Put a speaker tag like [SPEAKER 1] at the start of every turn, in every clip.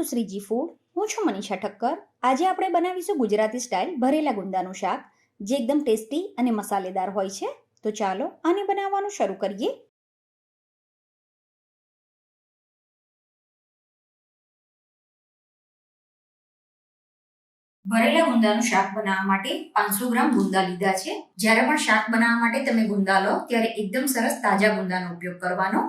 [SPEAKER 1] Two Shriji food હું છું મનીષા ઠક્કર. આજે આપણે બનાવીશું ગુજરાતી સ્ટાઇલ ભરેલા ગુંદાનું શાક, જે એકદમ ટેસ્ટી અને મસાલેદાર હોય છે. તો ચાલો આને બનાવવાનું શરૂ કરીએ. ભરેલા ગુંદાનું શાક બનાવવા માટે પાંચસો ગ્રામ ગુંદા લીધા છે. જ્યારે પણ શાક બનાવવા માટે તમે ગુંદા લો, ત્યારે એકદમ સરસ તાજા ગુંદાનો ઉપયોગ કરવાનો.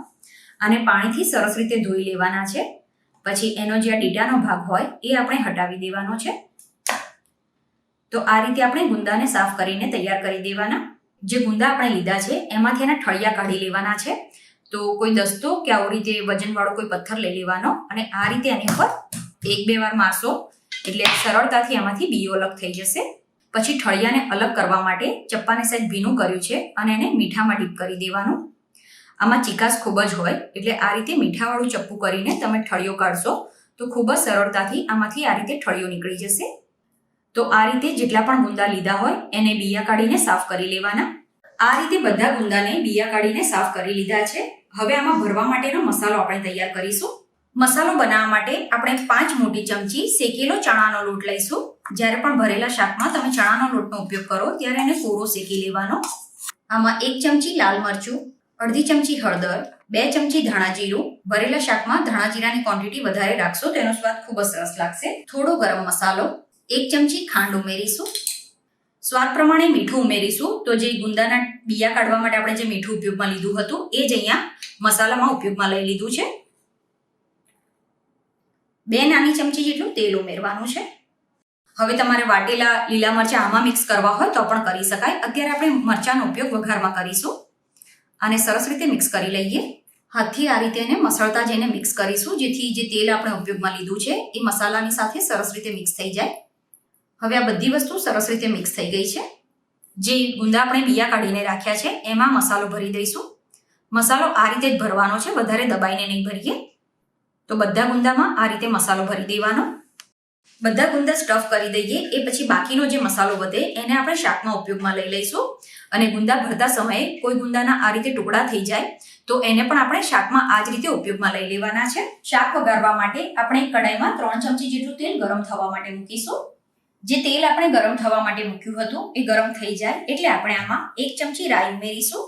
[SPEAKER 1] અને પાણીથી સરસ રીતે ધોઈ લેવાના છે. પછી એનો જે આ ડીટાનો ભાગ હોય એ આપણે હટાવી દેવાનો છે. તો આ રીતે આપણે ગુંદાને સાફ કરીને તૈયાર કરી દેવાના. જે ગુંદા આપણે લીધા છે, એમાંથી એના ઠળિયા કાઢી લેવાના છે. તો કોઈ દસ્તો કે આવી રીતે વજનવાળો કોઈ પથ્થર લઈ લેવાનો અને આ રીતે એની ઉપર એક બે વાર મારશો એટલે સરળતાથી એમાંથી બીઓ અલગ થઈ જશે. પછી ઠળિયાને અલગ કરવા માટે ચપ્પાને સાઈડ ભીનું કર્યું છે અને એને મીઠામાં ડીપ કરી દેવાનું. આમાં ચિકાસ ખૂબ જ હોય, એટલે આ રીતે મીઠાવાળું ચપ્પુ કરીને તમે ઠળિયો કાઢશો, તો ખૂબ જ સરળતાથી આમાંથી આ રીતે ઠળિયો નીકળી જશે. તો આ રીતે જેટલા પણ ગુંદા લીધા હોય, એને બિયા કાઢીને સાફ કરી લેવાના. આ રીતે બધા ગુંદાને બિયા કાઢીને સાફ કરી લીધા છે. હવે આમાં ભરવા માટેનો મસાલો આપણે તૈયાર કરીશું. મસાલો બનાવવા માટે આપણે પાંચ મોટી ચમચી શેકેલો ચણાનો લોટ લઈશું. જ્યારે પણ ભરેલા શાકમાં તમે ચણાનો લોટનો ઉપયોગ કરો, ત્યારે એને કોરો શેકી લેવાનો. આમાં એક ચમચી લાલ મરચું અડધી ચમચી હળદર, બે ચમચી ધાણા જીરું, ભરેલા શાકમાં ધાણા જીરાની ક્વોન્ટિટી વધારે રાખશો, તેનો સ્વાદ ખૂબ જ સરસ લાગશે. થોડો ગરમ મસાલો, એક ચમચી ખાંડ ઉમેરીશું. સ્વાદ પ્રમાણે મીઠું ઉમેરીશું. તો જે ગુંદાના બિયા કાઢવા માટે આપણે જે મીઠું ઉપયોગમાં લીધું હતું, એ જ અહીંયા મસાલામાં ઉપયોગમાં લઈ લીધું છે. બે નાની ચમચી જેટલું તેલ ઉમેરવાનું છે. હવે તમારે વાટેલા લીલા મરચાં આમાં મિક્સ કરવા હોય તો પણ કરી શકાય. અત્યારે આપણે મરચાંનો ઉપયોગ વઘારમાં કરીશું. આને સરસ રીતે મિક્સ કરી લઈએ. હાથથી આ રીતે એને મસળતા જઈને મિક્સ કરીશું. જેથી જે તેલ આપણે ઉપયોગમાં લીધું છે, એ મસાલાની સાથે સરસ રીતે મિક્સ થઈ જાય. હવે આ બધી વસ્તુ સરસ રીતે મિક્સ થઈ ગઈ છે. જે ગુંદા આપણે બિયા કાઢીને રાખ્યા છે, એમાં મસાલો ભરી દઈશું. મસાલો આ રીતે જ ભરવાનો છે, વધારે દબાઈને નહીં ભરીએ. તો બધા ગુંદામાં આ રીતે મસાલો ભરી દેવાનો. બધા ગુંદા સ્ટફ કરી દઈએ, એ પછી બાકીનો જે મસાલો વધે, એને આપણે શાકમાં ઉપયોગમાં લઈ લઈશું. અને ગુંદા ભરતા સમયે કોઈ ગુંદાના આ રીતે ટુકડા થઈ જાય, તો એને પણ આપણે શાકમાં આ જ રીતે ઉપયોગમાં લઈ લેવાના છે. શાક વઘારવા માટે આપણે કડાઈમાં ત્રણ ચમચી જેટલું તેલ ગરમ થવા માટે મૂકીશું. જે તેલ આપણે ગરમ થવા માટે મૂક્યું હતું, એ ગરમ થઈ જાય, એટલે આપણે આમાં એક ચમચી રાઈ ઉમેરીશું.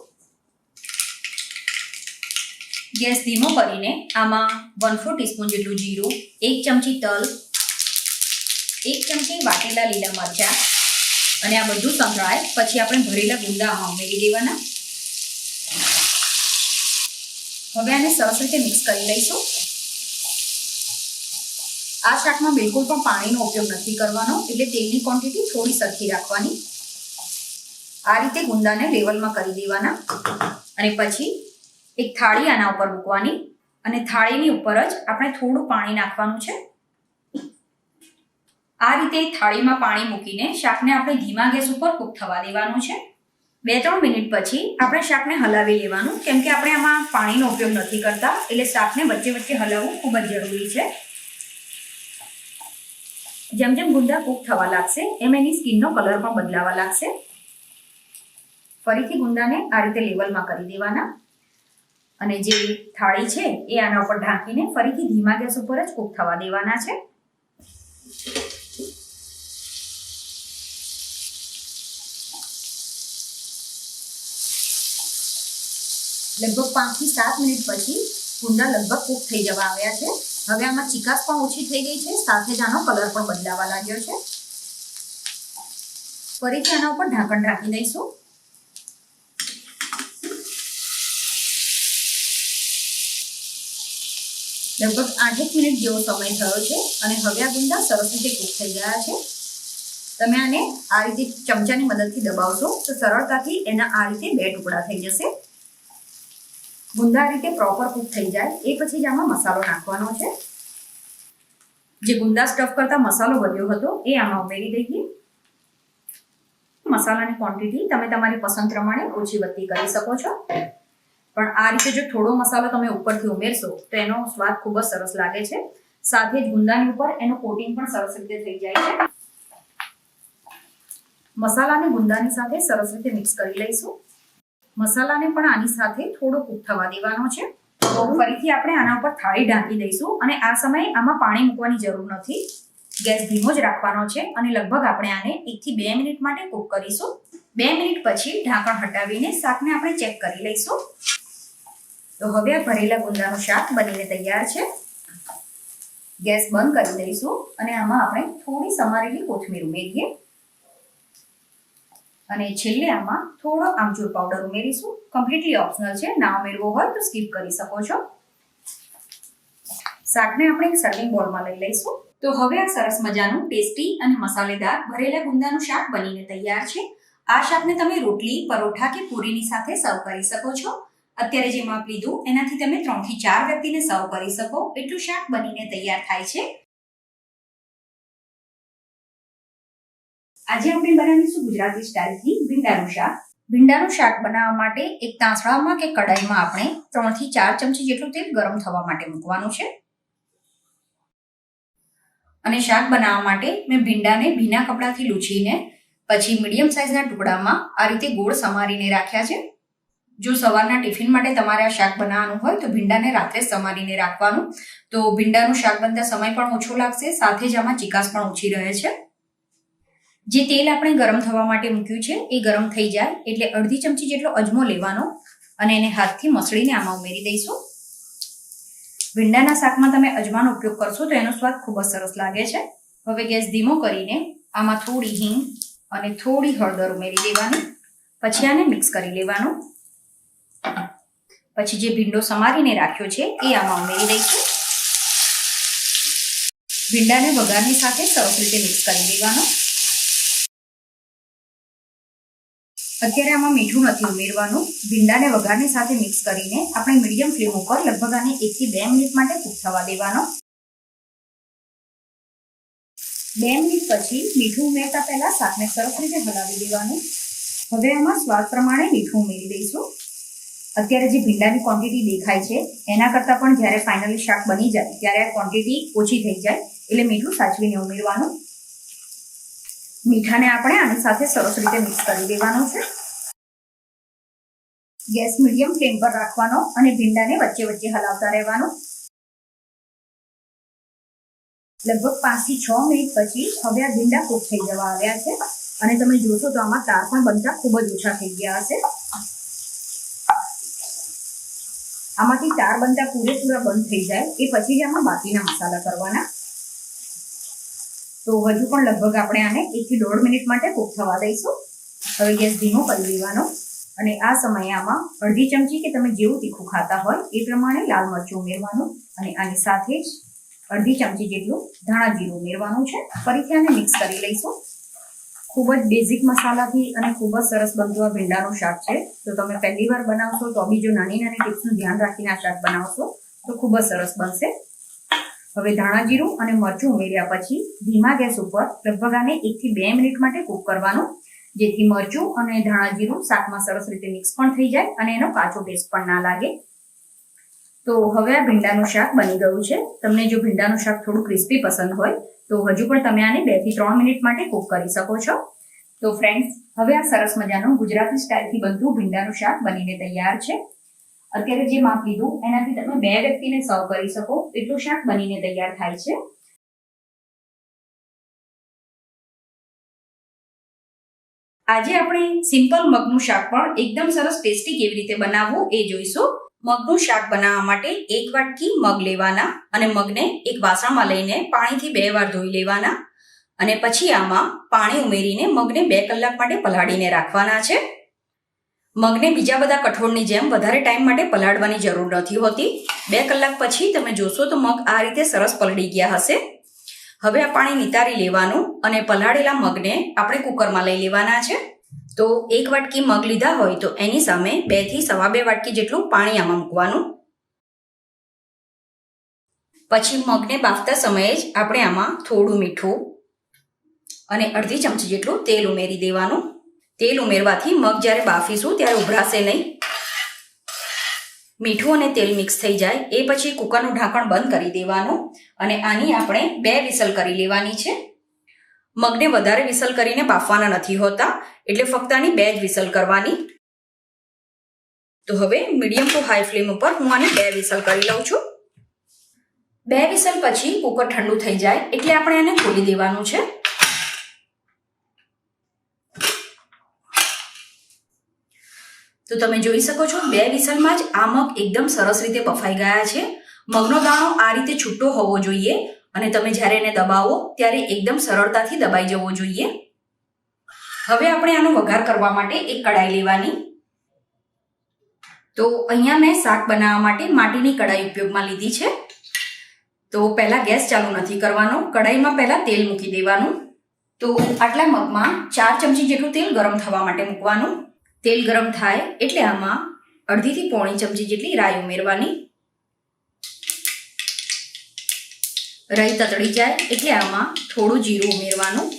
[SPEAKER 1] ગેસ ધીમો કરીને આમાં વન ફોર ટીસ્પૂન જેટલું જીરું, એક ચમચી તલ એક ચમચી વાટેલા લીલા મરચા અને આ બધું સંભળાય પછી આપણે ભરેલા ગુંદામાં ઉમેરી દેવાના. હવે આને સરસ રીતે મિક્સ કરી લઈશું. આ શાકમાં બિલકુલ પણ પાણીનો ઉપયોગ નથી કરવાનો, એટલે તેલની ક્વોન્ટિટી થોડી સરખી રાખવાની. આ રીતે ગુંદાને લેવલમાં કરી દેવાના. અને પછી એક થાળી આના ઉપર મૂકવાની. અને થાળીની ઉપર જ આપણે થોડું પાણી નાખવાનું છે. આ રીતે થાળીમાં પાણી મૂકીને શાકને આપણે ધીમા ગેસ ઉપર કૂક થવા દેવાનું છે. બે ત્રણ મિનિટ પછી આપણે શાકને હલાવી લેવાનું, કેમ કે આપણે આમાં પાણીનો ઉપયોગ નથી કરતા, એટલે શાકને વચ્ચે વચ્ચે હલાવવું ખૂબ જ જરૂરી છે. જેમ જેમ ગુંદા કૂક થવા લાગશે, એમ એની સ્કિનનો કલર પણ બદલાવા લાગશે. ફરીથી ગુંદાને આ રીતે લેવલમાં કરી દેવાના. અને જે થાળી છે, એ આના ઉપર ઢાંકીને ફરીથી ધીમા ગેસ ઉપર જ કૂક થવા દેવાના છે. લગભગ પાંચથી સાત મિનિટ પછી કુંડા લગભગ કૂક થઈ જવા આવ્યા છે. હવે આમાં ચિકાસ પણ ઓછી થઈ ગઈ છે. સાથે જ આનો કલર પણ બદલાવા લાગ્યો છે. ફરીથી આના ઉપર ઢાંકણ રાખી દઈશું. લગભગ આઠેક મિનિટ જેવો સમય થયો છે અને હવે આ ગુંદા સરસ રીતે કૂક થઈ ગયા છે. તમે આને આ રીતે ચમચાની મદદથી દબાવશો તો સરળતાથી એના આ રીતે બે ટુકડા થઈ જશે. ગુંદા રીતે પ્રોપર કૂક થઈ જાય. એ પછી જ આમાં મસાલો નાખવાનો છે. જે ગુંદા સ્ટફ કરતા મસાલો બન્યો હતો, એ આમાં ઉમેરી દઈએ. મસાલાની ક્વોન્ટિટી તમે તમારી પસંદ પ્રમાણે ઓછી વધતી કરી શકો છો. પણ આ રીતે જો થોડો મસાલો તમે ઉપરથી ઉમેરશો, તો એનો સ્વાદ ખૂબ જ સરસ લાગે છે. સાથે જ ગુંદાની ઉપર એનું કોટિંગ પણ સરસ રીતે થઈ જાય છે. મસાલાને ગુંદાની સાથે સરસ રીતે મિક્સ કરી લઈશું. મસાલાને પણ આની સાથે થોડો કૂક થવા દેવાનો છે. તો ફરીથી આપણે આના ઉપર થાળી ઢાંકી દઈશું અને આ સમયે આમાં પાણી મૂકવાની જરૂર નથી. ગેસ ધીમો જ રાખવાનો છે અને લગભગ આપણે આને એકથી બે મિનિટ માટે કૂક કરીશું. બે મિનિટ પછી ઢાંકણ હટાવીને શાકને આપણે ચેક કરી લઈશું. તો હવે આ ભરેલા ગુંદાનું શાક બનીને તૈયાર છે. ગેસ બંધ કરી દઈશું અને આમાં આપણે થોડી સમારેલી કોથમીર ઉમેરીએ. અને છેલ્લે આમાં થોડો આમચૂર પાવડર ઉમેરીશું. કમ્પ્લીટલી ઓપ્શનલ છે. ના ઉમેરવો હોય તો સ્કીપ કરી શકો છો. શાકને આપણે એક સર્વિંગ બોલમાં લઈ લઈશું. તો હવે આ સરસ મજાનું ટેસ્ટી અને મસાલેદાર ભરેલા ગુંદાનું શાક બનીને તૈયાર છે. આ શાકને તમે રોટલી, પરોઠા કે પૂરીની સાથે સર્વ કરી શકો છો. અત્યારે જે માપ લીધું, એનાથી તમે ત્રણથી ચાર વ્યક્તિને સર્વ કરી શકો. એટલું શાક બનીને તૈયાર થાય છે. આજે આપણે બનાવીશું ગુજરાતી સ્ટાઇલથી ભીંડાનું શાક. ભીંડાનું શાક બનાવવા માટે એક તાંસળામાં કે કડાઈમાં આપણે ત્રણથી ચાર ચમચી જેટલું તેલ ગરમ થવા માટે મૂકવાનું છે. અને શાક બનાવવા માટે મેં ભીંડાને ભીના કપડાથી લૂછીને પછી મીડિયમ સાઇઝના ટુકડામાં આ રીતે ગોળ સમારીને રાખ્યા છે. જો સવારના ટિફિન માટે તમારે આ શાક બનાવવાનું હોય તો ભીંડાને રાત્રે સમારીને રાખવાનું. તો ભીંડાનું શાક બનતા સમય પણ ઓછો લાગશે, સાથે જ આમાં ચિકાસ પણ ઓછી રહે છે. જે તેલ આપણે ગરમ થવા માટે મૂક્યું છે, એ ગરમ થઈ જાય એટલે અડધી ચમચી જેટલો અજમો લેવાનો અને એને હાથથી મસળીને આમાં ઉમેરી દઈશું. ભીંડાના શાકમાં તમે અજમાનો ઉપયોગ કરશો તો એનો સ્વાદ ખૂબ જ સરસ લાગે છે. હવે ગેસ ધીમો કરીને આમાં થોડી હિંગ અને થોડી હળદર ઉમેરી દેવાની, પછી આને મિક્સ કરી લેવાનું. પછી જે ભીંડો સમારીને રાખ્યો છે, એ આમાં ઉમેરી દઈશું. ભીંડાને વઘારની સાથે સરસ રીતે મિક્સ કરી દેવાનો. અત્યારે આમાં મીઠું નથી ઉમેરવાનું. ભીંડાને વઘારની સાથે મિક્સ કરીને આપણે મીડિયમ ફ્લેમ ઉપર લગભગ આને એકથી બે મિનિટ માટે કૂક થવા દેવાનો. બે મિનિટ પછી મીઠું ઉમેરતા પહેલા શાકને સરસ રીતે હલાવી દેવાનું. હવે આમાં સ્વાદ પ્રમાણે મીઠું ઉમેરી દઈશું. અત્યારે જે ભીંડાની ક્વોન્ટિટી દેખાય છે, એના કરતાં પણ જ્યારે ફાઇનલી શાક બની જાય, ત્યારે આ ક્વોન્ટિટી ઓછી થઈ જાય, એટલે મીઠું સાચવીને ઉમેરવાનું. મીઠાને આપણે આની સાથે સરસ રીતે મિક્સ કરી દેવાનું છે. ગેસ મીડિયમ ફ્લેમ પર રાખવાનો અને ભીંડાને વચ્ચે વચ્ચે હલાવતા રહેવાનું. લગભગ પાંચથી છ મિનિટ પછી હવે આ ભીંડા કૂક થઈ જવા આવ્યા છે. અને તમે જોશો તો આમાં તાર પણ બનતા ખૂબ જ ઓછા થઈ ગયા હશે. આમાંથી તાર બનતા પૂરેપૂરા બંધ થઈ જાય. એ પછી જ આમાં બાકીના મસાલા કરવાના. તો હજુ પણ લગભગ આપણે આને એકથી દોઢ મિનિટ માટે કૂક થવા દઈશું. હવે ગેસ ધીમો કરી દેવાનો અને આ સમયે આમાં અડધી ચમચી કે તમે જેવું તીખું ખાતા હોય એ પ્રમાણે લાલ મરચું ઉમેરવાનું અને આની સાથે જ અડધી ચમચી જેટલું ધાણા જીરું ઉમેરવાનું છે. ફરીથી આને મિક્સ કરી લઈશું. ખૂબ જ બેઝિક મસાલાથી અને ખૂબ જ સરસ બનતું આ ભીંડાનું શાક છે. તો તમે પહેલી વાર બનાવશો તો બી જો નાની નાની ટિપ્સનું ધ્યાન રાખીને આ શાક બનાવશો તો ખૂબ જ સરસ બનશે. હવે ધાણા જીરું અને મરચું ઉમેર્યા પછી ધીમા ગેસ ઉપર લગભગ આને એકથી બે મિનિટ માટે કૂક કરવાનું, જેથી મરચું અને ધાણા જીરું શાકમાં સરસ રીતે મિક્સ પણ થઈ જાય અને એનો કાચો ટેસ્ટ પણ ના લાગે. તો હવે આ ભીંડાનું શાક બની ગયું છે. તમને જો ભીંડાનું શાક થોડું ક્રિસ્પી પસંદ હોય, તો હજુ પણ તમે આને બેથી ત્રણ મિનિટ માટે કૂક કરી શકો છો. તો ફ્રેન્ડ્સ હવે આ સરસ મજાનું ગુજરાતી સ્ટાઇલથી બનતું ભીંડાનું શાક બનીને તૈયાર છે. અત્યારે જે માપ લીધું, એનાથી તમે બે વ્યક્તિને સર્વ કરી શકો, એટલું શાક બનીને તૈયાર થાય છે. આજે આપણે સિમ્પલ મગનું શાક પણ એકદમ સરસ ટેસ્ટી કેવી રીતે બનાવવું એ જોઈશું. મગનું શાક બનાવવા માટે એક વાટકી મગ લેવાના અને મગને એક વાસણમાં લઈને પાણીથી બે વાર ધોઈ લેવાના. અને પછી આમાં પાણી ઉમેરીને મગને બે કલાક માટે પલાળીને રાખવાના છે. મગને બીજા બધા કઠોળની જેમ વધારે ટાઈમ માટે પલાળવાની જરૂર નથી હોતી. બે કલાક પછી તમે જોશો તો મગ આ રીતે સરસ પલળી ગયા હશે. હવે આ પાણી નિતારી લેવાનું અને પલાળેલા મગને આપણે કુકરમાં લઈ લેવાના છે. તો એક વાટકી મગ લીધા હોય તો એની સામે બેથી સવા બે વાટકી જેટલું પાણી આમાં મૂકવાનું. પછી મગને બાફતા સમયે જ આપણે આમાં થોડું મીઠું અને અડધી ચમચી જેટલું તેલ ઉમેરી દેવાનું. તેલ ઉમેરવાથી મગ જ્યારે બાફીશું ત્યારે ઉભરાશે નહીં. મીઠું અને તેલ મિક્સ થઈ જાય. એ પછી કુકરનું ઢાંકણ બંધ કરી દેવાનું અને આની આપણે બે વિસલ કરી લેવાની છે. મગને વધારે વિસલ કરીને બાફવાના નથી હોતા, એટલે ફક્ત આની બે જ વિસલ કરવાની. તો હવે મીડિયમ ટુ હાઈ ફ્લેમ ઉપર હું આને બે વિસલ કરી લઉં છું. બે વિસલ પછી કુકર ઠંડુ થઈ જાય, એટલે આપણે આને ખોલી દેવાનું છે. તો તમે જોઈ શકો છો, બે વિસલમાં જ આ મગ એકદમ સરસ રીતે બફાઈ ગયા છે. મગનો દાણો આ રીતે છૂટો હોવો જોઈએ અને તમે જ્યારે એને દબાવો ત્યારે એકદમ સરળતાથી દબાઈ જવો જોઈએ. હવે આપણે આનો વઘાર કરવા માટે એક કડાઈ લેવાની. તો અહીંયા મેં શાક બનાવવા માટે માટીની કડાઈ ઉપયોગમાં લીધી છે. તો પહેલાં ગેસ ચાલુ નથી કરવાનો કડાઈમાં પહેલાં તેલ મૂકી દેવાનું. તો આટલા મગમાં ચાર ચમચી જેટલું તેલ ગરમ થવા માટે મૂકવાનું. તેલ ગરમ થાય એટલે આમાં અડધીથી પોણી ચમચી જેટલી રાઈ ઉમેરવાની. રાઈ તતડી જાય એટલે આમાં થોડું જીરું ઉમેરવાનું.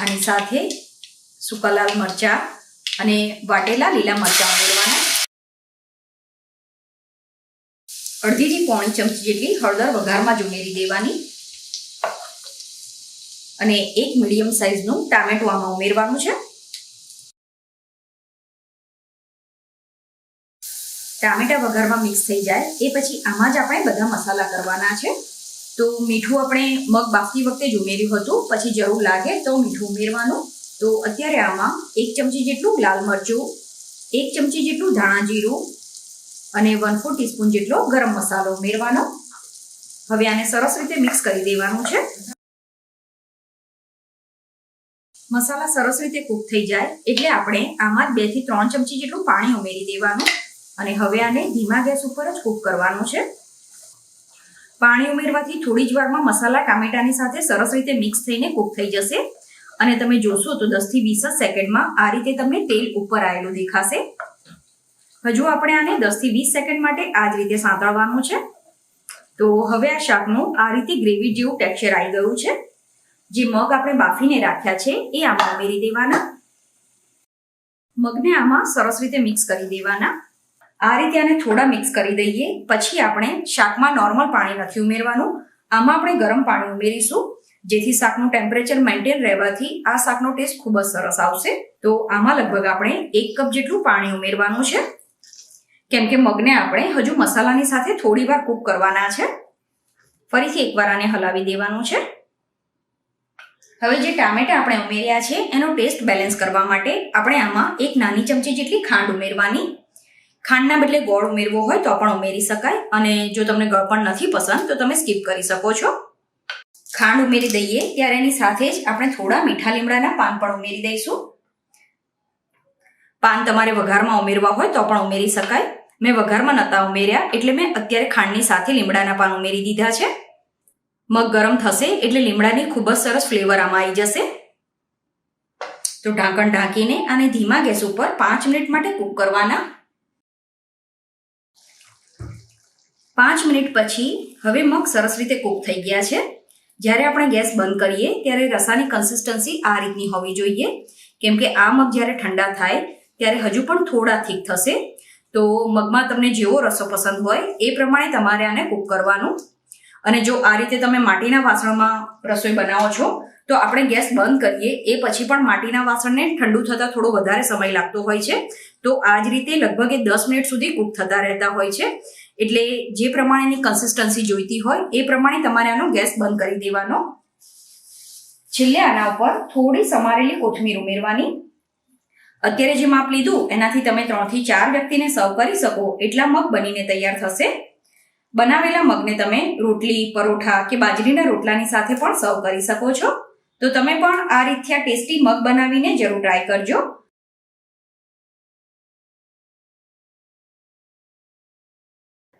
[SPEAKER 1] આની સાથે સૂકા લાલ મરચાં અને વાટેલા લીલા મરચાં ઉમેરવાના. અડધીથી પોણી ચમચી જેટલી હળદર વઘારમાં જ ઉમેરી દેવાની. અને એક મીડિયમ સાઇઝનું ટામેટું આમાં ઉમેરવાનું છે. ટામેટા વઘારમાં મિક્સ થઈ જાય. એ પછી આમાં જ આપણે બધા મસાલા કરવાના છે. તો મીઠું આપણે મગ બાફતી વખતે જ ઉમેર્યું હતું. પછી જરૂર લાગે તો મીઠું ઉમેરવાનું. તો અત્યારે આમાં એક ચમચી જેટલું લાલ મરચું, એક ચમચી જેટલું ધાણા જીરું અને વન ફોર ટીસ્પૂન જેટલો ગરમ મસાલો ઉમેરવાનો. હવે આને સરસ રીતે મિક્સ કરી દેવાનું છે. મસાલા સરસ રીતે કૂક થઈ જાય એટલે આપણે આમાં બેથી ત્રણ ચમચી જેટલું પાણી ઉમેરી દેવાનું. અને હવે આને ધીમા ગેસ ઉપર જ કૂક કરવાનો છે. પાણી ઉમેરવાથી થોડી જ વારમાં મસાલા ટામેટાની સાથે સરસ રીતે મિક્સ થઈને કૂક થઈ જશે. અને તમે જોશો તો દસથી વીસ જ સેકન્ડમાં આ રીતે તમને તેલ ઉપર આવેલું દેખાશે. હજુ આપણે આને દસથી વીસ સેકન્ડ માટે આ જ રીતે સાંતળવાનું છે. તો હવે આ શાકનું આ રીતે ગ્રેવી જેવું ટેક્સચર આવી ગયું છે. જે મગ આપણે બાફીને રાખ્યા છે, એ આમાં ઉમેરી દેવાના. મગને આમાં સરસ રીતે મિક્સ કરી દેવાના. આ રીતે આને થોડા મિક્સ કરી દઈએ. પછી આપણે શાકમાં નોર્મલ પાણી નથી ઉમેરવાનું. આમાં આપણે ગરમ પાણી ઉમેરીશું, જેથી શાકનું ટેમ્પરેચર મેન્ટેન રહેવાથી આ શાકનો ટેસ્ટ ખૂબ જ સરસ આવશે. તો આમાં લગભગ આપણે એક કપ જેટલું પાણી ઉમેરવાનું છે. કેમ કે મગને આપણે હજુ મસાલાની સાથે થોડી વાર કૂક કરવાના છે. ફરીથી એકવાર આને હલાવી દેવાનું છે. હવે જે ટામેટા આપણે ઉમેર્યા છે, એનો ટેસ્ટ બેલેન્સ કરવા માટે આપણે આમાં એક નાની ચમચી જેટલી ખાંડ ઉમેરવાની. ખાંડના બદલે ગોળ ઉમેરવો હોય તો પણ ઉમેરી શકાય. અને જો તમને ગળ પણ નથી પસંદ, તો તમે સ્કીપ કરી શકો છો. ખાંડ ઉમેરી દઈએ, ત્યારે એની સાથે જ આપણે થોડા મીઠા લીમડાના પાન પણ ઉમેરી દઈશું. પાન તમારે વઘારમાં ઉમેરવા હોય તો પણ ઉમેરી શકાય. મેં વઘારમાં નતા ઉમેર્યા, એટલે મેં અત્યારે ખાંડની સાથે લીમડાના પાન ઉમેરી દીધા છે. મગ ગરમ થશે, એટલે લીમડાની ખૂબ જ સરસ ફ્લેવર આમાં આવી જશે. તો ઢાંકણ ઢાંકીને આને ધીમા ગેસ ઉપર પાંચ મિનિટ માટે કૂક કરવાના. પાંચ મિનિટ પછી હવે મગ સરસ રીતે કૂક થઈ ગયા છે. જ્યારે આપણે ગેસ બંધ કરીએ ત્યારે રસાની કન્સિસ્ટન્સી આ રીતની હોવી જોઈએ. કેમ કે આ મગ જ્યારે ઠંડા થાય ત્યારે હજુ પણ થોડા થીક થશે. તો મગમાં તમને જેવો રસો પસંદ હોય એ પ્રમાણે તમારે આને કૂક કરવાનું. અને જો આ રીતે તમે માટીના વાસણમાં રસોઈ બનાવો છો, તો આપણે ગેસ બંધ કરીએ એ પછી પણ માટીના વાસણને ઠંડુ થતાં થોડો વધારે સમય લાગતો હોય છે. તો આ જ રીતે લગભગ એ દસ મિનિટ સુધી કૂક થતા રહેતા હોય છે. એટલે જે પ્રમાણેની કન્સિસ્ટન્સી જોઈતી હોય, એ પ્રમાણે તમારે આનો ગેસ બંધ કરી દેવાનો. છેલ્લે આના ઉપર થોડી સમારેલી કોથમીર ઉમેરવાની. અત્યારે જે માપ લીધું, એનાથી તમે ત્રણથી ચાર વ્યક્તિને સર્વ કરી શકો, એટલા મગ બનીને તૈયાર થશે. બનાવેલા મગને તમે રોટલી, પરોઠા કે બાજરીના રોટલાની સાથે પણ સર્વ કરી શકો છો. તો તમે પણ આ રીતથી ટેસ્ટી મગ બનાવીને જરૂર ટ્રાય કરજો.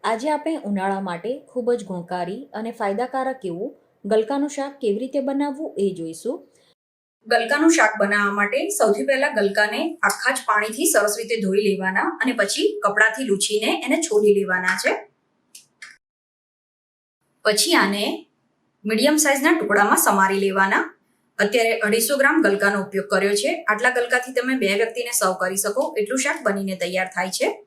[SPEAKER 2] આજે આપણે ઉનાળા માટે ખૂબ જ ગુણકારી અને ફાયદાકારક એવું ગલકાનું શાક કેવી રીતે બનાવવું એ જોઈશું.
[SPEAKER 1] ગલકાનું શાક બનાવવા માટે સૌથી પહેલા ગલકાને આખા જ પાણીથી સરસ રીતે ધોઈ લેવાના અને પછી કપડાથી લૂછીને એને છોલી લેવાના છે. પછી આને મીડિયમ સાઇઝના ટુકડામાં સમારી લેવાના. અત્યારે અઢીસો ગ્રામ ગલકાનો ઉપયોગ કર્યો છે. આટલા ગલકાથી તમે બે વ્યક્તિને સર્વ કરી શકો. એટલું શાક બનીને તૈયાર થાય છે.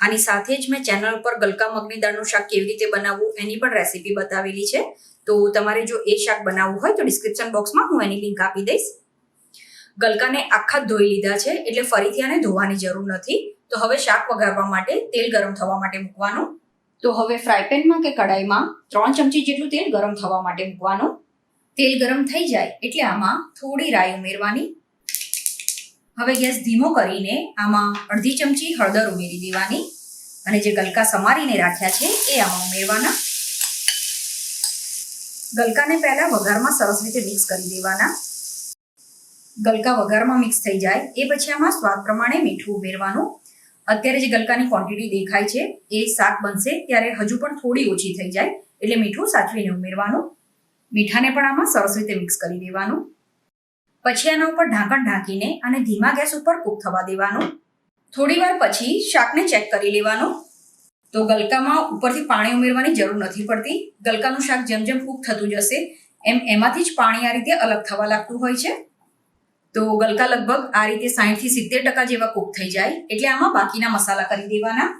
[SPEAKER 1] આની સાથે જ મેં ચેનલ ઉપર ગલકા મગની દાળનું શાક કેવી રીતે બનાવવું એની પણ રેસીપી બતાવેલી છે. તો તમારે જો એ શાક બનાવવું હોય તો ડિસ્ક્રિપ્શન બોક્સમાં હું એની લિંક આપી દઈશ. ગલકાને આખા ધોઈ લીધા છે એટલે ફરીથી આને ધોવાની જરૂર નથી. તો હવે શાક વઘારવા માટે તેલ ગરમ થવા માટે મૂકવાનું. તો હવે ફ્રાય પેનમાં કે કડાઈમાં ત્રણ ચમચી જેટલું તેલ ગરમ થવા માટે મૂકવાનું. તેલ ગરમ થઈ જાય એટલે આમાં થોડી રાઈ ઉમેરવાની. હવે ગેસ ધીમો કરીને આમાં અડધી ચમચી હળદર ઉમેરી દેવાની અને જે ગલકા સમારીને રાખ્યા છે એ આમાં ઉમેરવાના. ગલકાને પહેલાં વઘારમાં સરસ રીતે મિક્સ કરી દેવાના. ગલકા વઘારમાં મિક્સ થઈ જાય એ પછી આમાં સ્વાદ પ્રમાણે મીઠું ઉમેરવાનું. અત્યારે જે ગલકાની ક્વોન્ટિટી દેખાય છે એ શાક બનશે ત્યારે હજુ પણ થોડી ઓછી થઈ જાય એટલે મીઠું સાચવીને ઉમેરવાનું. મીઠાને પણ આમાં સરસ રીતે મિક્સ કરી દેવાનું. પછી આના ઉપર ઢાંકણ ઢાંકીને અને ધીમા ગેસ ઉપર કૂક થવા દેવાનું. થોડી વાર પછી શાકને ચેક કરી લેવાનું. તો ગલકામાં ઉપરથી પાણી ઉમેરવાની જરૂર નથી પડતી. ગલકાનું શાક જેમ જેમ કૂક થતું જશે, એમ એમાંથી જ પાણી આ રીતે અલગ થવા લાગતું હોય છે. તો ગલકા લગભગ આ રીતે સાઠથી સિત્તેર ટકા જેવા કૂક થઈ જાય. એટલે આમાં બાકીના મસાલા કરી દેવાના.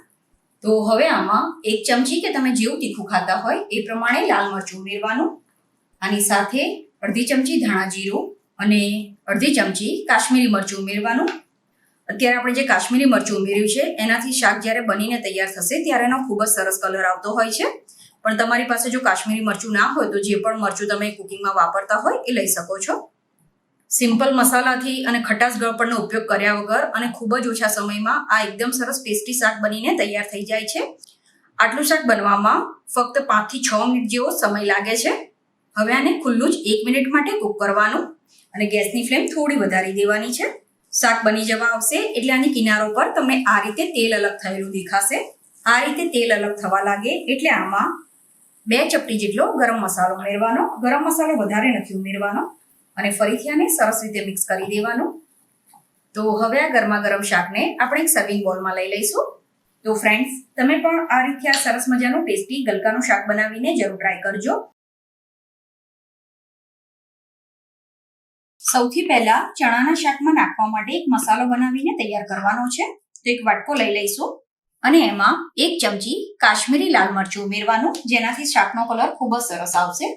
[SPEAKER 1] તો હવે આમાં એક ચમચી કે તમે જેવું તીખું ખાતા હોય એ પ્રમાણે લાલ મરચું ઉમેરવાનું. આની સાથે અડધી ચમચી ધાણા જીરું અને અડધી ચમચી કાશ્મીરી મરચું ઉમેરવાનું. અત્યારે આપણે જે કાશ્મીરી મરચું ઉમેર્યું છે, એનાથી શાક જ્યારે બનીને તૈયાર થશે, ત્યારે એનો ખૂબ જ સરસ કલર આવતો હોય છે. પણ તમારી પાસે જો કાશ્મીરી મરચું ના હોય, તો જે પણ મરચું તમે કુકિંગમાં વાપરતા હોય, એ લઈ શકો છો. સિમ્પલ મસાલાથી અને ખટાશ ગળપણનો ઉપયોગ કર્યા વગર અને ખૂબ જ ઓછા સમયમાં આ એકદમ સરસ ટેસ્ટી શાક બનીને તૈયાર થઈ જાય છે. આટલું શાક બનવામાં ફક્ત પાંચથી છ મિનિટ જેવો સમય લાગે છે. હવે આને ખુલ્લું જ એક મિનિટ માટે કૂક કરવાનું. અને ગેસની ફ્લેમ થોડી વધારી દેવાની છે. શાક બની જવા આવશે એટલે આની કિનારો પર તમને આ રીતે તેલ અલગ થયેલું દેખાશે. આ રીતે તેલ અલગ થવા લાગે એટલે આમાં બે ચપટી જેટલો ગરમ મસાલો ઉમેરવાનો. ગરમ મસાલો વધારે નથી ઉમેરવાનો અને ફરીથી આને સરસ રીતે મિક્સ કરી દેવાનું. તો હવે આ ગરમા ગરમ શાકને આપણે એક સર્વિંગ બોલમાં લઈ લઈશું. તો ફ્રેન્ડ્સ તમે પણ આ રીતે આ સરસ મજાનું ટેસ્ટી ગલકાનું શાક બનાવીને જરૂર ટ્રાય કરજો. સૌથી પહેલા ચણાના શાકમાં નાખવા માટે એક મસાલો બનાવીને તૈયાર કરવાનો છે. તો એક વાટકો લઈ લઈશું અને એમાં એક ચમચી કાશ્મીરી લાલ મરચું ઉમેરવાનું, જેનાથી શાકનો કલર ખૂબ જ સરસ આવશે.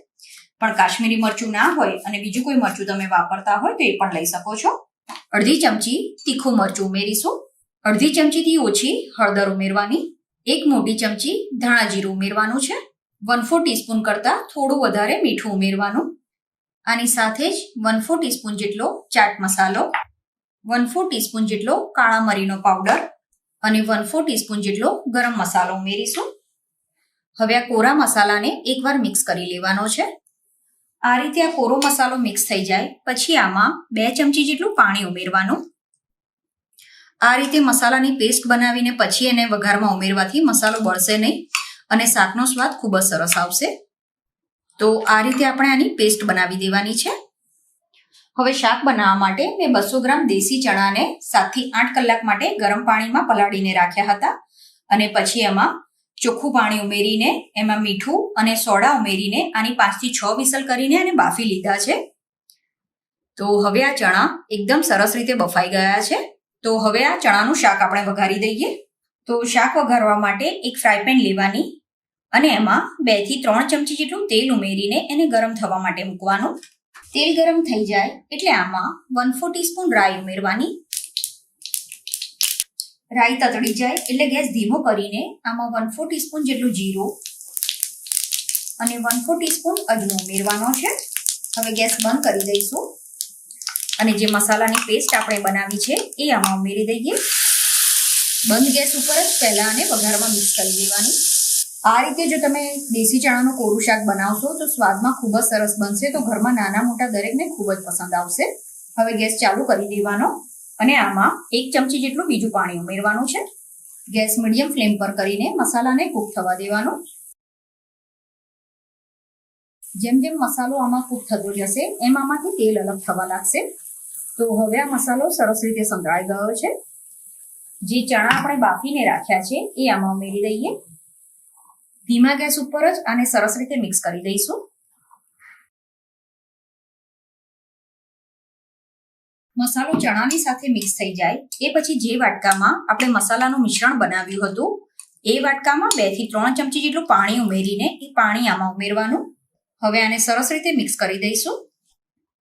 [SPEAKER 1] પણ કાશ્મીરી મરચું ના હોય અને બીજું કોઈ મરચું તમે વાપરતા હોય તો એ પણ લઈ શકો છો. અડધી ચમચી તીખું મરચું ઉમેરીશું. અડધી ચમચીથી ઓછી હળદર ઉમેરવાની, એક મોટી ચમચી ધાણા જીરું ઉમેરવાનું છે. વન ફોર ટીસ્પૂન કરતાં થોડું વધારે મીઠું ઉમેરવાનું. આની સાથે જ વન ફોર ટીસ્પૂન જેટલો ચાટ મસાલો વન ફોર ટીસ્પૂન જેટલો કાળા મરીનો પાવડર અને વન ફોર ટીસ્પૂન જેટલો ગરમ મસાલો ઉમેરીશું. હવે આ કોરા મસાલાને એકવાર મિક્સ કરી લેવાનો છે. આ રીતે આ કોરો મસાલો મિક્સ થઈ જાય, પછી આમાં બે ચમચી જેટલું પાણી ઉમેરવાનું. આ રીતે મસાલાની પેસ્ટ બનાવીને પછી એને વઘારમાં ઉમેરવાથી મસાલો બળશે નહીં અને શાકનો સ્વાદ ખૂબ જ સરસ આવશે. તો આ રીતે આપણે આની પેસ્ટ બનાવી દેવાની છે. હવે શાક બનાવવા માટે મેં બસો ગ્રામ દેશી ચણાને સાતથી આઠ કલાક માટે ગરમ પાણીમાં પલાળીને રાખ્યા હતા. અને પછી એમાં ચોખ્ખું પાણી ઉમેરીને, એમાં મીઠું અને સોડા ઉમેરીને આની પાંચથી છ વિસલ કરીને અને બાફી લીધા છે. તો હવે આ ચણા એકદમ સરસ રીતે બફાઈ ગયા છે. તો હવે આ ચણાનું શાક આપણે વઘારી દઈએ. તો શાક વઘારવા માટે એક ફ્રાય પેન લેવાની અને એમાં બેથી ત્રણ ચમચી જેટલું તેલ ઉમેરીને એને ગરમ થવા માટે મૂકવાનું. તેલ ગરમ થઈ જાય એટલે આમાં વન ફોર ટીસ્પૂન રાઈ ઉમેરવાની. રાઈ તતડી જાય એટલે ગેસ ધીમો કરીને આમાં વન ફોર ટીસ્પૂન જેટલું જીરું અને વન ફોર ટીસ્પૂન અજમો ઉમેરવાનો છે. હવે ગેસ બંધ કરી દઈશું. અને જે મસાલાની પેસ્ટ આપણે બનાવી છે એ આમાં ઉમેરી દઈએ. બંધ ગેસ ઉપર જ પહેલાં આને વઘારમાં મિક્સ કરી દેવાની. આ રીતે જો તમે દેશી ચણાનું કોરું શાક બનાવશો, તો સ્વાદમાં ખૂબ જ સરસ બનશે. તો ઘરમાં નાના મોટા દરેકને ખૂબ જ પસંદ આવશે. હવે ગેસ ચાલુ કરી દેવાનો અને આમાં એક ચમચી જેટલું બીજું પાણી ઉમેરવાનું છે. ગેસ મીડિયમ ફ્લેમ પર કરીને મસાલાને કૂક થવા દેવાનો. જેમ જેમ મસાલો આમાં કૂક થતો જશે, એમ આમાંથી તેલ અલગ થવા લાગશે. તો હવે આ મસાલો સરસ રીતે સંકળાઈ ગયો છે. જે ચણા આપણે બાફીને રાખ્યા છે, એ આમાં ઉમેરી દઈએ. ધીમા ગેસ ઉપર જ આને સરસ રીતે મિક્સ કરી દઈશું મસાલો ચણાની સાથે મિક્સ થઈ જાય. એ પછી જે વાટકામાં આપણે મસાલાનું મિશ્રણ બનાવ્યું હતું, એ વાટકામાં બેથી ત્રણ ચમચી જેટલું પાણી ઉમેરીને એ પાણી આમાં ઉમેરવાનું. હવે આને સરસ રીતે મિક્સ કરી દઈશું.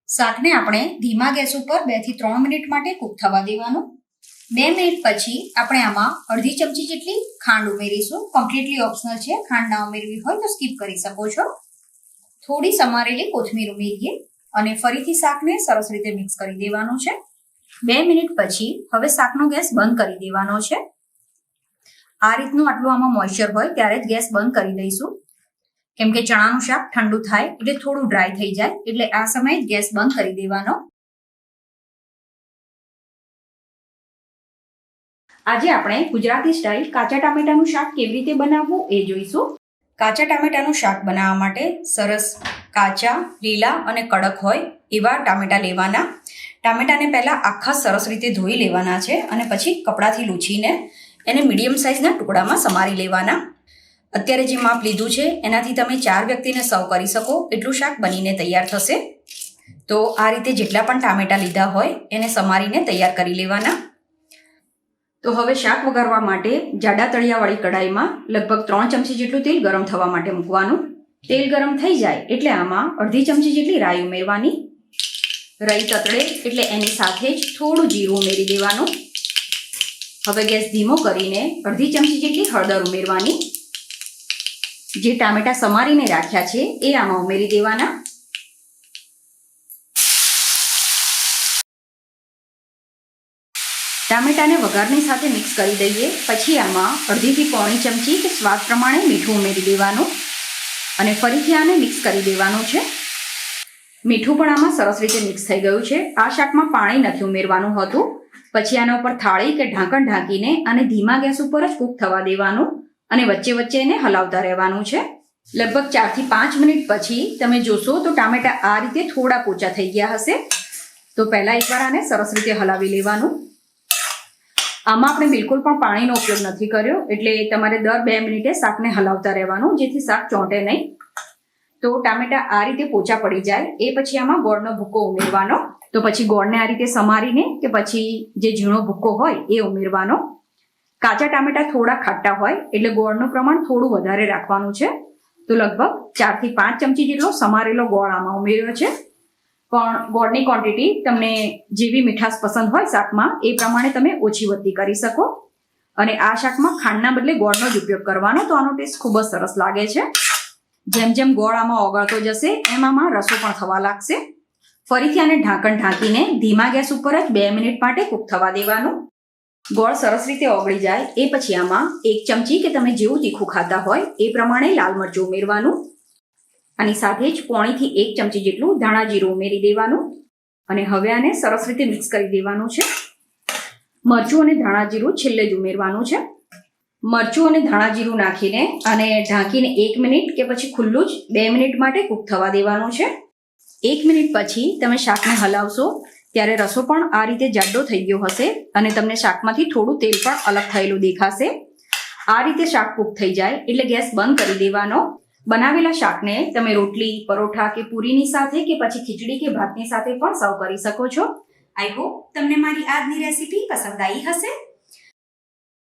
[SPEAKER 1] શાકને આપણે ધીમા ગેસ ઉપર બેથી ત્રણ મિનિટ માટે કૂક થવા દેવાનું. બે મિનિટ પછી આપણે આમાં અડધી ચમચી જેટલી ખાંડ ઉમેરીશું. કમ્પ્લીટલી ઓપ્શનલ છે. ખાંડ ના ઉમેરવી હોય તો સ્કીપ કરી શકો છો. થોડી સમારેલી કોથમીર ઉમેરીએ અને ફરીથી શાકને સરસ રીતે મિક્સ કરી દેવાનું છે. બે મિનિટ પછી હવે શાકનો ગેસ બંધ કરી દેવાનો છે. આ રીતનું આટલું આમાં મોઇશ્ચર હોય ત્યારે જ ગેસ બંધ કરી દઈશું. કેમ કે ચણાનું શાક ઠંડુ થાય એટલે થોડું ડ્રાય થઈ જાય એટલે આ સમયે ગેસ બંધ કરી દેવાનો. આજે આપણે ગુજરાતી સ્ટાઇલ કાચા ટામેટાનું શાક કેવી રીતે બનાવવું એ જોઈશું. કાચા ટામેટાનું શાક બનાવવા માટે સરસ કાચા, લીલા અને કડક હોય એવા ટામેટા લેવાના. ટામેટાને પહેલાં આખા સરસ રીતે ધોઈ લેવાના છે અને પછી કપડાથી લૂછીને એને મીડિયમ સાઇઝના ટુકડામાં સમારી લેવાના. અત્યારે જે માપ લીધું છે એનાથી તમે ચાર વ્યક્તિને સર્વ કરી શકો, એટલું શાક બનીને તૈયાર થશે. તો આ રીતે જેટલા પણ ટામેટાં લીધા હોય એને સમારીને તૈયાર કરી લેવાના. તો હવે શાક વઘારવા માટે જાડા તળિયાવાળી કઢાઈમાં લગભગ ત્રણ ચમચી જેટલું તેલ ગરમ થવા માટે મૂકવાનું. તેલ ગરમ થઈ જાય એટલે આમાં અડધી ચમચી જેટલી રાઈ ઉમેરવાની. રાઈ તતડે એટલે એની સાથે જ થોડું જીરું ઉમેરી દેવાનું. હવે ગેસ ધીમો કરીને અડધી ચમચી જેટલી હળદર ઉમેરવાની. જે ટામેટા સમારીને રાખ્યા છે એ આમાં ઉમેરી દેવાના. ટામેટાને વઘારની સાથે મિક્સ કરી દઈએ. પછી આમાં અડધીથી પોણી ચમચી કે સ્વાદ પ્રમાણે મીઠું ઉમેરી દેવાનું. અને ફરીથી આને મિક્સ કરી દેવાનું છે. મીઠું પણ આમાં સરસ રીતે મિક્સ થઈ ગયું છે. આ શાકમાં પાણી નથી ઉમેરવાનું હતું. પછી આના ઉપર થાળી કે ઢાંકણ ઢાંકીને અને ધીમા ગેસ ઉપર જ કૂક થવા દેવાનું અને વચ્ચે વચ્ચે એને હલાવતા રહેવાનું છે. લગભગ ચારથી પાંચ મિનિટ પછી તમે જોશો તો ટામેટા આ રીતે થોડા પોચા થઈ ગયા હશે. તો પહેલાં એકવાર આને સરસ રીતે હલાવી લેવાનું. આમાં આપણે બિલકુલ પણ પાણીનો ઉપયોગ નથી કર્યો. એટલે તમારે દર બે મિનિટે શાકને હલાવતા રહેવાનું, જેથી શાક ચોંટે નહીં. તો ટામેટા આ રીતે પોચા પડી જાય. એ પછી આમાં ગોળનો ભૂકો ઉમેરવાનો. તો પછી ગોળને આ રીતે સમારીને કે પછી જે ઝીણો ભૂકો હોય એ ઉમેરવાનો. કાચા ટામેટા થોડા ખાટા હોય, એટલે ગોળનું પ્રમાણ થોડું વધારે રાખવાનું છે. તો લગભગ ચારથી પાંચ ચમચી જેટલો સમારેલો ગોળ આમાં ઉમેર્યો છે. પણ ગોળની ક્વોન્ટિટી તમને જેવી મીઠાશ પસંદ હોય શાકમાં, એ પ્રમાણે તમે ઓછી વધતી કરી શકો. અને આ શાકમાં ખાંડના બદલે ગોળનો જ ઉપયોગ કરવાનો, તો આનો ટેસ્ટ ખૂબ જ સરસ લાગે છે. જેમ જેમ ગોળ આમાં ઓગળતો જશે, એમ આમાં રસો પણ થવા લાગશે. ફરીથી આને ઢાંકણ ઢાંકીને ધીમા ગેસ ઉપર જ બે મિનિટ માટે કૂક થવા દેવાનું. ગોળ સરસ રીતે ઓગળી જાય, એ પછી આમાં એક ચમચી કે તમે જેવું તીખું ખાતા હોય, એ પ્રમાણે લાલ મરચું ઉમેરવાનું. આની સાથે જ પોણીથી એક ચમચી જેટલું ધાણા જીરું ઉમેરી દેવાનું અને હવે આને સરસ રીતે મિક્સ કરી દેવાનું છે. મરચું અને ધાણા જીરું છેલ્લે જ ઉમેરવાનું છે. મરચું અને ધાણા જીરું નાખીને અને ઢાંકીને એક મિનિટ કે પછી ખુલ્લું જ બે મિનિટ માટે કૂક થવા દેવાનું છે. એક મિનિટ પછી તમે શાકને હલાવશો ત્યારે રસો પણ આ રીતે જાડો થઈ ગયો હશે અને તમને શાકમાંથી થોડું તેલ પણ અલગ થયેલું દેખાશે. આ રીતે શાક કૂક થઈ જાય એટલે ગેસ બંધ કરી દેવાનો. બનાવેલા શાકને તમે રોટલી, પરોઠા કે પૂરીની સાથે કે પછી ખીચડી કે ભાતની સાથે પણ સર્વ કરી શકો છો. આઈ હોપ તમને મારી આજની રેસીપી પસંદ આવી હશે.